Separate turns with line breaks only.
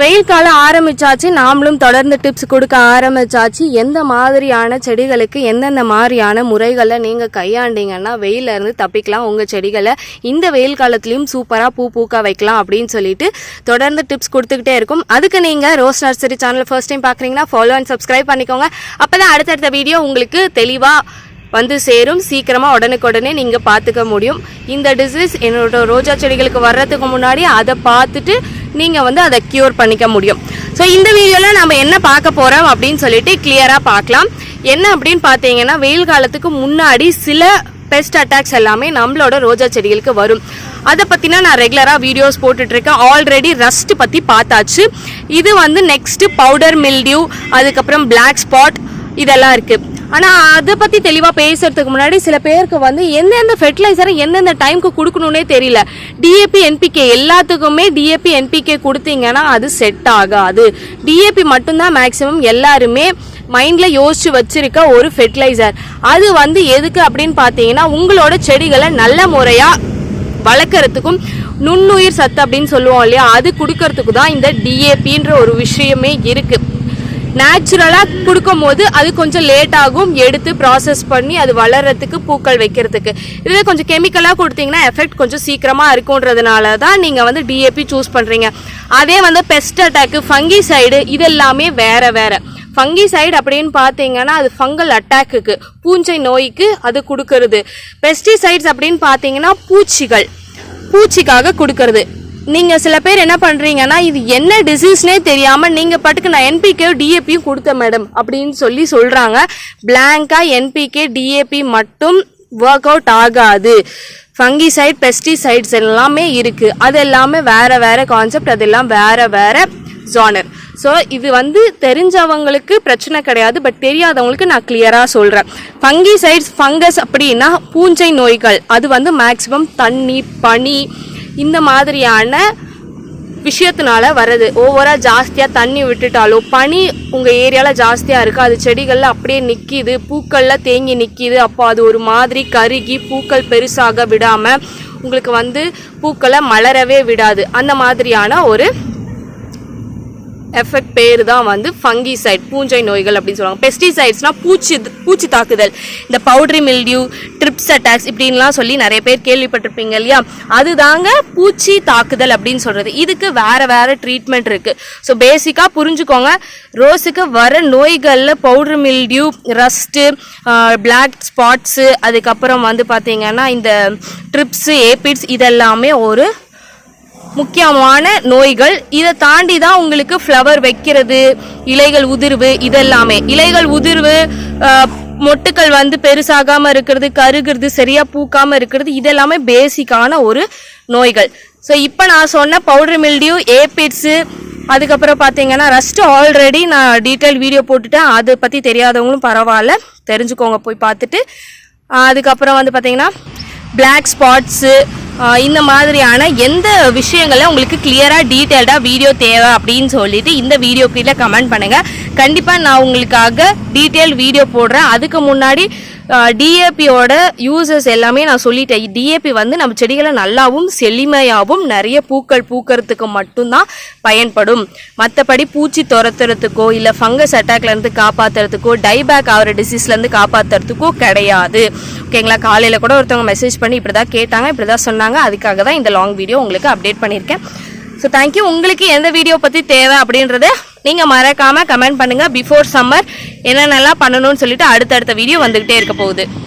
வெயில் காலம் ஆரம்பிச்சாச்சு நாமளும் தொடர்ந்து டிப்ஸ் கொடுக்க ஆரம்பிச்சாச்சு. எந்த மாதிரியான செடிகளுக்கு எந்தெந்த மாதிரியான முறைகளை நீங்கள் கையாண்டீங்கன்னா வெயில்ல இருந்து தப்பிக்கலாம். உங்கள் செடிகளை இந்த வெயில் காலத்துலேயும் சூப்பராக பூ பூக்க வைக்கலாம் அப்படின்னு சொல்லிட்டு தொடர்ந்து டிப்ஸ் கொடுத்துக்கிட்டே இருக்கும். அதுக்கு நீங்கள் rose nursery channel first time பார்க்குறீங்கன்னா ஃபாலோ அண்ட் சப்ஸ்கிரைப் பண்ணிக்கோங்க. அப்போ தான் அடுத்தடுத்த வீடியோ உங்களுக்கு தெளிவாக வந்து சேரும். சீக்கிரமாக உடனுக்குடனே நீங்கள் பார்த்துக்க முடியும். இந்த டிசீஸ் என்னோட ரோஜா செடிகளுக்கு வர்றதுக்கு முன்னாடி அதை பார்த்துட்டு நீங்கள் வந்து அதை க்யூர் பண்ணிக்க முடியும். ஸோ இந்த வீடியோவில் நம்ம என்ன பார்க்க போகிறோம் அப்படின்னு சொல்லிட்டு கிளியராக பார்க்கலாம். என்ன அப்படின்னு பார்த்தீங்கன்னா வெயில் காலத்துக்கு முன்னாடி சில பெஸ்ட் அட்டாக்ஸ் எல்லாமே நம்மளோட ரோஜா செடிகளுக்கு வரும். அதை பற்றினா நான் ரெகுலராக வீடியோஸ் போட்டுட்ருக்கேன். ஆல்ரெடி ரஸ்ட் பற்றி பார்த்தாச்சு. இது வந்து நெக்ஸ்ட்டு பவுடர் மில்டியூ அதுக்கப்புறம் பிளாக் ஸ்பாட் இதெல்லாம் இருக்குது ஆனால் அதை பற்றி தெளிவாக பேசுறதுக்கு முன்னாடி சில பேருக்கு வந்து எந்தெந்த ஃபெர்டிலைசரை எந்தெந்த டைமுக்கு கொடுக்கணுன்னே தெரியல. டிஏபி என்பிகே எல்லாத்துக்குமே டிஏபி என்பிகே கொடுத்தீங்கன்னா அது செட் ஆகாது. டிஏபி மட்டும்தான் மேக்ஸிமம் எல்லாருமே மைண்டில் யோசிச்சு வச்சிருக்க ஒரு ஃபெர்டிலைசர் அது வந்து எதுக்கு அப்படின்னு பார்த்தீங்கன்னா உங்களோட செடிகளை நல்ல முறையாக வளர்க்குறதுக்கும் நுண்ணுயிர் சத்து அப்படின்னு சொல்லுவோம் இல்லையா அது கொடுக்கறதுக்கு தான் இந்த டிஏபின்ற ஒரு விஷயமே இருக்குது நேச்சுரலாக கொடுக்கும் போது அது கொஞ்சம் லேட் ஆகும். எடுத்து ப்ராசஸ் பண்ணி அது வளர்கிறதுக்கு பூக்கள் வைக்கிறதுக்கு. இதுவே கொஞ்சம் கெமிக்கலாக கொடுத்தீங்கன்னா எஃபெக்ட் கொஞ்சம் சீக்கிரமாக இருக்குன்றதுனால தான் நீங்கள் வந்து டிஏபி சூஸ் பண்ணுறீங்க அதே வந்து பெஸ்ட் அட்டாக்கு ஃபங்கி சைடு இதெல்லாமே வேற வேற. ஃபங்கி சைடு அப்படின்னு பார்த்தீங்கன்னா அது ஃபங்கல் அட்டாக்குக்கு பூஞ்சை நோய்க்கு அது கொடுக்கறது. பெஸ்டிசைட்ஸ் அப்படின்னு பார்த்தீங்கன்னா பூச்சிகள். பூச்சிக்காக கொடுக்கறது. நீங்கள் சில பேர் என்ன பண்ணுறீங்கன்னா இது என்ன டிசீஸ்னே தெரியாமல் நீங்கள் பாட்டுக்கு நான் என்பிகே டிஏபியும் கொடுத்தேன் மேடம் அப்படின்னு சொல்லி சொல்கிறாங்க பிளாங்காக என்பிகே டிஏபி மட்டும் ஒர்க் அவுட் ஆகாது. ஃபங்கிசைட் பெஸ்டிசைட்ஸ் எல்லாமே இருக்குது அது எல்லாமே வேறு வேறு கான்செப்ட் அதெல்லாம் வேறு வேறு ஜானர் ஸோ இது வந்து தெரிஞ்சவங்களுக்கு பிரச்சனை கிடையாது பட் தெரியாதவங்களுக்கு நான் கிளியராக சொல்கிறேன் ஃபங்கிசைட்ஸ் ஃபங்கஸ் அப்படின்னா பூஞ்சை நோய்கள். அது வந்து மேக்ஸிமம் தண்ணி பனி இந்த மாதிரியான விஷயத்தினால வர்றது. ஓவராக ஜாஸ்தியாக தண்ணி விட்டுட்டாலோ பனி உங்கள் ஏரியாவில் ஜாஸ்தியாக இருக்குது அது செடிகளில் அப்படியே நிற்கிது பூக்களில் தேங்கி நிற்கிது அப்போ அது ஒரு மாதிரி கருகி பூக்கள் பெருசாக விடாமல் உங்களுக்கு வந்து பூக்களை மலரவே விடாது. அந்த மாதிரியான ஒரு எஃபெக்ட் பேர் தான் வந்து ஃபங்கிசைட் பூஞ்சை நோய்கள் அப்படின்னு சொல்லுவாங்க. பெஸ்டிசைட்ஸ்னால் பூச்சி பூச்சி தாக்குதல். இந்த பவுட்ரி மில்டியூ ட்ரிப்ஸ் அட்டாக்ஸ் இப்படின்லாம் சொல்லி நிறைய பேர் கேள்விப்பட்டிருப்பீங்க இல்லையா? அதுதாங்க பூச்சி தாக்குதல் அப்படின்னு சொல்கிறது இதுக்கு வேற வேறு ட்ரீட்மெண்ட் இருக்குது ஸோ பேசிக்காக புரிஞ்சுக்கோங்க. ரோஸுக்கு வர நோய்களில் powder mildew rust black spots அதுக்கப்புறம் வந்து பார்த்தீங்கன்னா இந்த ட்ரிப்ஸு ஏபிட்ஸ் இதெல்லாமே ஒரு முக்கியமான நோய்கள். இதை தாண்டி தான் உங்களுக்கு ஃப்ளவர் வைக்கிறது இலைகள் உதிர்வு இதெல்லாமே. இலைகள் உதிர்வு மொட்டுக்கள் வந்து பெருசாகாமல் இருக்கிறது கருகிறது சரியாக பூக்காமல் இருக்கிறது இதெல்லாமே பேசிக்கான ஒரு நோய்கள். ஸோ இப்போ நான் சொன்ன பவுடர் மில்டியூ ஏபிட்ஸு அதுக்கப்புறம் பார்த்தீங்கன்னா ரஸ்ட் ஆல்ரெடி நான் டீட்டெயில் வீடியோ போட்டுட்டேன். அதை பற்றி தெரியாதவங்களும் பரவாயில்ல தெரிஞ்சுக்கோங்க போய் பார்த்துட்டு. அதுக்கப்புறம் வந்து பார்த்தீங்கன்னா பிளாக் ஸ்பாட்ஸு இந்த மாதிரியான எந்த விஷயங்களை உங்களுக்கு கிளியராக டீட்டெயில்டாக வீடியோ தேவை அப்படின்னு சொல்லிட்டு இந்த வீடியோ கீழே கமெண்ட் பண்ணுங்கள் கண்டிப்பாக நான் உங்களுக்காக டீட்டெயில் வீடியோ போடுறேன். அதுக்கு முன்னாடி டிஏபியோட யூசஸ் எல்லாமே நான் சொல்லிட்டேன். டிஏபி வந்து நம்ம செடிகளை நல்லாவும் செழுமையாகவும் நிறைய பூக்கள் பூக்கிறதுக்கு மட்டும்தான் பயன்படும். மற்றபடி பூச்சி துரத்துறதுக்கோ இல்லை ஃபங்கஸ் அட்டாக்லேருந்து காப்பாற்றுறதுக்கோ டைபேக் ஆகிற டிசீஸ்லேருந்து காப்பாற்றுறதுக்கோ கிடையாது. ஓகேங்களா காலையில் கூட ஒருத்தவங்க மெசேஜ் பண்ணி இப்படி தான் கேட்டாங்க இப்படி தான் சொன்னாங்க. அதுக்காக தான் இந்த லாங் வீடியோ உங்களுக்கு அப்டேட் பண்ணியிருக்கேன். ஸோ தேங்க்யூ உங்களுக்கு எந்த வீடியோ பற்றி தேவை அப்படின்றத நீங்கள் மறக்காமல் கமெண்ட் பண்ணுங்கள் பிஃபோர் சம்மர் என்னென்னலாம் பண்ணணும்னு சொல்லிட்டு அடுத்தடுத்த வீடியோ வந்துக்கிட்டே இருக்க போகுது.